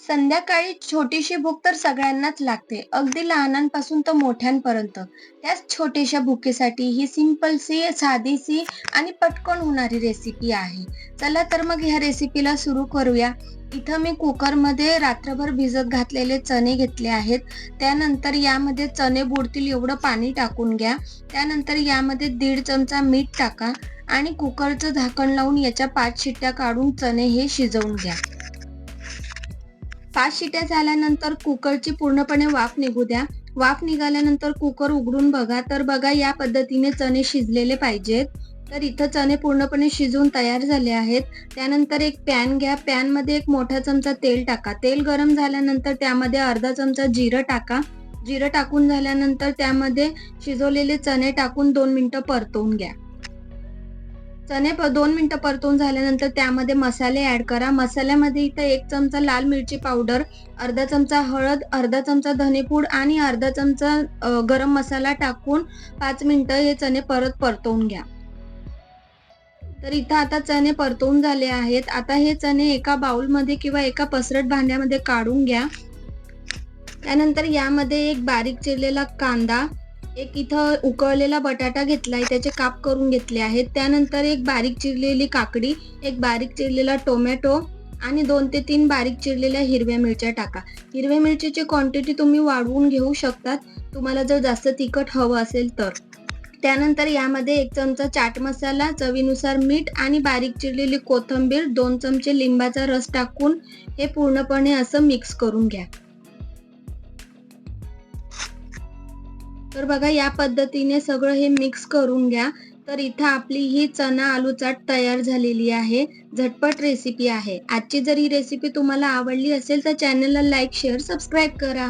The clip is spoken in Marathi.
संध्याकाळी छोटीशी भूक तर सगळ्यांनाच लागते. अगदी लहानांपासून तर मोठ्यांपर्यंत. त्याच छोट्याशा भुकेसाठी ही सिंपलसी साधीशी आणि पटकन होणारी रेसिपी आहे. चला तर मग ह्या रेसिपीला सुरू करूया. इथं मी कुकरमध्ये रात्रभर भिजत घातलेले चणे घेतले आहेत. त्यानंतर यामध्ये चणे बुडतील एवढं पाणी टाकून घ्या. त्यानंतर यामध्ये दीड चमचा मीठ टाका आणि कुकरचं झाकण लावून याच्या पाच शिट्ट्या काढून चणे हे शिजवून घ्या. पाच शिट्या झाल्यानंतर कुकरची पूर्णपणे वाफ निघू द्या. वाफ निघाल्यानंतर कुकर उघडून बघा. तर बघा या पद्धतीने चणे शिजलेले पाहिजेत. तर इथं चणे पूर्णपणे शिजून तयार झाले आहेत. त्यानंतर एक पॅन घ्या. पॅनमध्ये एक मोठा चमचा तेल टाका. तेल गरम झाल्यानंतर त्यामध्ये अर्धा चमचा जिरं टाका. जिरं टाकून झाल्यानंतर त्यामध्ये शिजवलेले चणे टाकून दोन मिनिटं परतवून घ्या. चणे दोन मिनिटं परतून झाल्यानंतर त्यामध्ये मसाले ऍड करा. मसाल्यामध्ये इथं एक चमचा लाल मिरची पावडर अर्धा चमचा हळद अर्धा चमचा धनेपूड आणि अर्धा चमचा गरम मसाला टाकून पाच मिनिटं हे चणे परत परतवून घ्या. तर इथं आता चणे परतवून झाले आहेत. आता हे चणे एका बाउलमध्ये किंवा एका पसरट भांड्यामध्ये काढून घ्या. त्यानंतर यामध्ये एक बारीक चिरलेला कांदा एक इथं उकळलेला बटाटा घेतलाय त्याचे काप करून घेतले आहेत. त्यानंतर एक बारीक चिरलेली काकडी एक बारीक चिरलेला टोमॅटो आणि दोन ते तीन बारीक चिरलेल्या हिरव्या मिरच्या टाका. हिरव्या मिरचीची क्वांटिटी तुम्ही वाढवून घेऊ शकतात. तुम्हाला जर जास्त तिखट हवं असेल तर. त्यानंतर यामध्ये एक चमचा चाट मसाला चवीनुसार मीठ आणि बारीक चिरलेली कोथिंबीर दोन चमचे लिंबाचा रस टाकून हे पूर्णपणे असं मिक्स करून घ्या. तर बघा या पद्धतीने सगळं हे मिक्स करून घ्या. तर इथं आपली ही चना आलू चाट तयार झालेली आहे. झटपट रेसिपी आहे. आजची जर ही रेसिपी तुम्हाला आवडली असेल तर चॅनलला लाईक शेअर सबस्क्राईब करा.